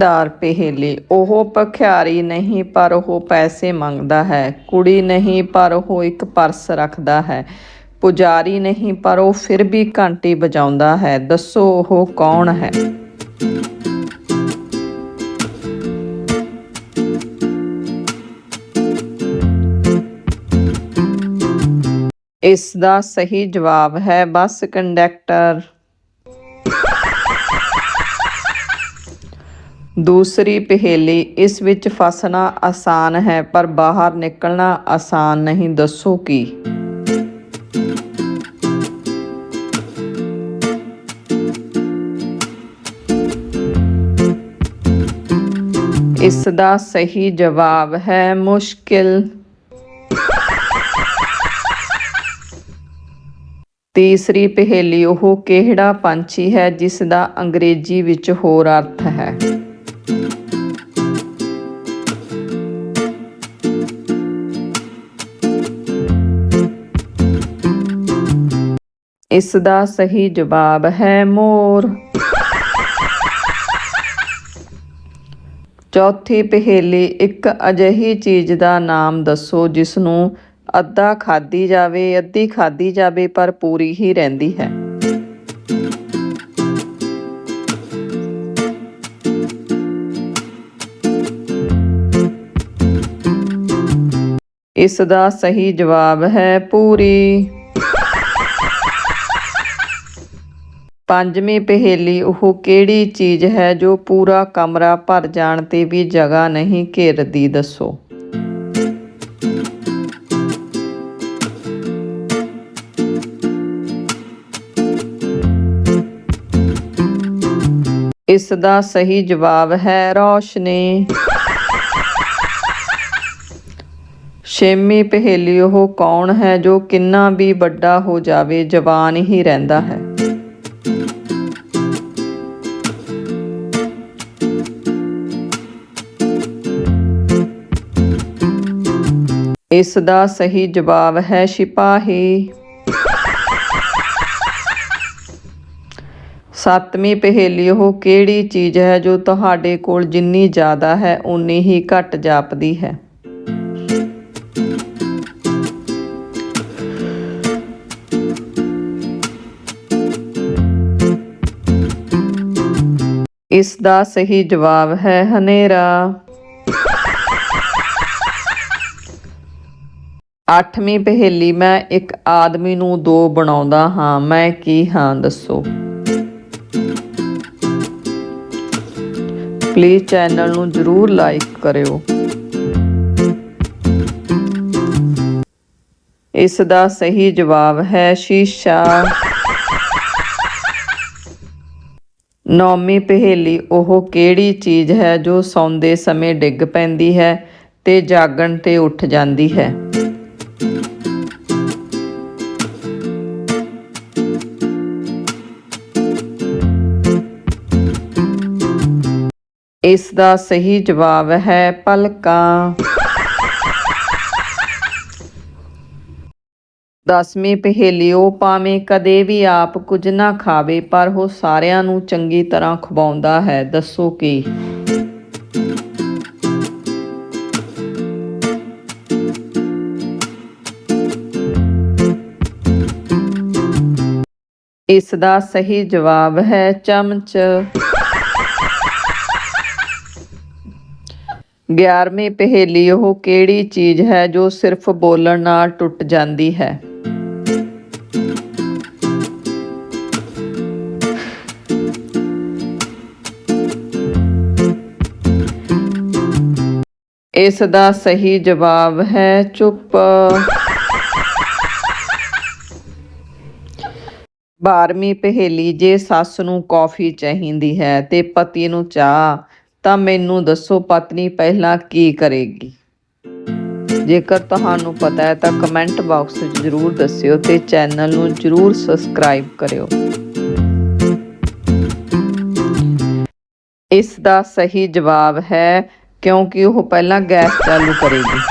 ਦਾਰ ਪਹੇਲੀ, ਉਹ ਭਖਿਆਰੀ ਨਹੀਂ ਪਰ ਉਹ ਪੈਸੇ ਮੰਗਦਾ ਹੈ, ਕੁੜੀ ਨਹੀਂ ਪਰ ਉਹ ਇੱਕ ਪਰਸ ਰੱਖਦਾ ਹੈ, ਪੁਜਾਰੀ ਨਹੀਂ ਪਰ ਉਹ ਫਿਰ ਵੀ ਘੰਟੀ ਵਜਾਉਂਦਾ ਹੈ, ਦੱਸੋ ਉਹ ਕੌਣ ਹੈ? ਇਸ ਦਾ ਸਹੀ ਜਵਾਬ ਹੈ ਬੱਸ ਕੰਡਕਟਰ। ਦੂਸਰੀ ਪਹੇਲੀ, ਇਸ ਵਿੱਚ ਫਸਣਾ ਆਸਾਨ ਹੈ, ਪਰ ਬਾਹਰ ਨਿਕਲਣਾ ਆਸਾਨ ਨਹੀਂ, ਦੱਸੋ ਕੀ? ਇਸ ਦਾ ਸਹੀ ਜਵਾਬ ਹੈ ਮੁਸ਼ਕਿਲ। ਤੀਸਰੀ ਪਹੇਲੀ, ਉਹ ਕਿਹੜਾ ਪੰਛੀ ਹੈ ਜਿਸ ਦਾ ਅੰਗਰੇਜ਼ੀ ਵਿੱਚ ਹੋਰ ਅਰਥ ਹੈ? ਇਸ ਦਾ ਸਹੀ ਜਵਾਬ ਹੈ ਮੋਰ। ਚੌਥੀ ਪਹੇਲੀ, ਇੱਕ ਅਜਿਹੀ ਚੀਜ਼ ਦਾ ਨਾਮ ਦੱਸੋ ਜਿਸ ਨੂੰ ਅੱਧਾ ਖਾਦੀ ਜਾਵੇ, ਅੱਧੀ ਖਾਦੀ ਜਾਵੇ, ਪਰ ਪੂਰੀ ਹੀ ਰਹਿੰਦੀ ਹੈ। ਇਸ ਦਾ ਸਹੀ ਜਵਾਬ ਹੈ ਪੂਰੀ। ਪੰਜਵੀਂ ਪਹੇਲੀ, ਉਹ ਕਿਹੜੀ ਚੀਜ਼ ਹੈ ਜੋ ਪੂਰਾ ਕਮਰਾ ਭਰ ਜਾਣ ਤੇ ਵੀ ਜਗ੍ਹਾ ਨਹੀਂ ਘੇਰਦੀ, ਦੱਸੋ। ਇਸ ਦਾ ਸਹੀ ਜਵਾਬ ਹੈ ਰੋਸ਼ਨੀ। ਛੇਵੀਂ ਪਹੇਲੀ ਉਹ ਕੌਣ ਹੈ ਜੋ ਕਿੰਨਾ ਵੀ ਵੱਡਾ ਹੋ ਜਾਵੇ, ਜਵਾਨ ਹੀ ਰਹਿੰਦਾ ਹੈ। ਇਸ ਦਾ ਸਹੀ ਜਵਾਬ ਹੈ ਸਿਪਾਹੀ। ਸੱਤਵੀਂ ਪਹੇਲੀ ਉਹ ਕਿਹੜੀ ਚੀਜ਼ ਹੈ ਜੋ ਤੁਹਾਡੇ ਕੋਲ ਜਿੰਨੀ ਜ਼ਿਆਦਾ ਹੈ ਉਨੀ ਹੀ ਘੱਟ ਜਾਪਦੀ ਹੈ? ਇਸ ਦਾ ਸਹੀ ਜਵਾਬ ਹੈ ਹਨੇਰਾ। ਅੱਠਵੀਂ ਪਹੇਲੀ, ਮੈਂ ਇੱਕ ਆਦਮੀ ਨੂੰ ਦੋ ਬਣਾਉਂਦਾ ਹਾਂ, ਮੈਂ ਕੀ ਹਾਂ ਦੱਸੋ? ਪਲੀਜ਼ ਚੈਨਲ ਨੂੰ ਜਰੂਰ ਲਾਈਕ ਕਰਿਓ। ਇਸ ਦਾ ਸਹੀ ਜਵਾਬ ਹੈ ਸ਼ੀਸ਼ਾ। ਨੌਵੀਂ ਪਹੇਲੀ ਉਹ ਕਿਹੜੀ ਚੀਜ਼ ਹੈ ਜੋ ਸੌਂਦੇ ਸਮੇਂ ਡਿੱਗ ਪੈਂਦੀ ਹੈ ਤੇ ਜਾਗਣ ਤੇ ਉੱਠ ਜਾਂਦੀ ਹੈ? ਇਸ ਦਾ ਸਹੀ ਜਵਾਬ ਹੈ ਪਲਕਾਂ। ਦਸਵੀਂ ਪਹੇਲੀ ਉਹ ਭਾਵੇਂ ਕਦੇ ਵੀ ਆਪ ਕੁਝ ਨਾ ਖਾਵੇ, ਪਰ ਉਹ ਸਾਰਿਆਂ ਨੂੰ ਚੰਗੀ ਤਰ੍ਹਾਂ ਖਵਾਉਂਦਾ ਹੈ। ਦੱਸੋ ਕੀ? ਇਸ ਦਾ ਸਹੀ ਜਵਾਬ ਹੈ ਚਮਚ। 11ਵੀਂ ਪਹੇਲੀ ਉਹ ਕਿਹੜੀ ਚੀਜ਼ ਹੈ ਜੋ ਸਿਰਫ ਬੋਲਣ ਨਾਲ ਟੁੱਟ ਜਾਂਦੀ ਹੈ? ਇਸ ਦਾ ਸਹੀ ਜਵਾਬ ਹੈ ਚੁੱਪ। 12ਵੀਂ ਪਹੇਲੀ, ਜੇ ਸੱਸ ਨੂੰ ਕੌਫੀ ਚਾਹੀਦੀ ਹੈ ਤੇ ਪਤੀ ਨੂੰ ਚਾਹ, ਤਾਂ ਮੈਨੂੰ ਦੱਸੋ ਪਤਨੀ ਪਹਿਲਾਂ ਕੀ ਕਰੇਗੀ? ਜੇਕਰ ਤੁਹਾਨੂੰ ਪਤਾ ਹੈ ਤਾਂ ਕਮੈਂਟ ਬਾਕਸ ਵਿੱਚ ਜ਼ਰੂਰ ਦੱਸਿਓ ਤੇ ਚੈਨਲ ਨੂੰ ਜ਼ਰੂਰ ਸਬਸਕ੍ਰਾਈਬ ਕਰਿਓ। ਇਸ ਦਾ ਸਹੀ ਜਵਾਬ ਹੈ ਕਿਉਂਕਿ ਉਹ ਪਹਿਲਾਂ ਗੈਸ ਚਾਲੂ ਕਰੇਗੀ।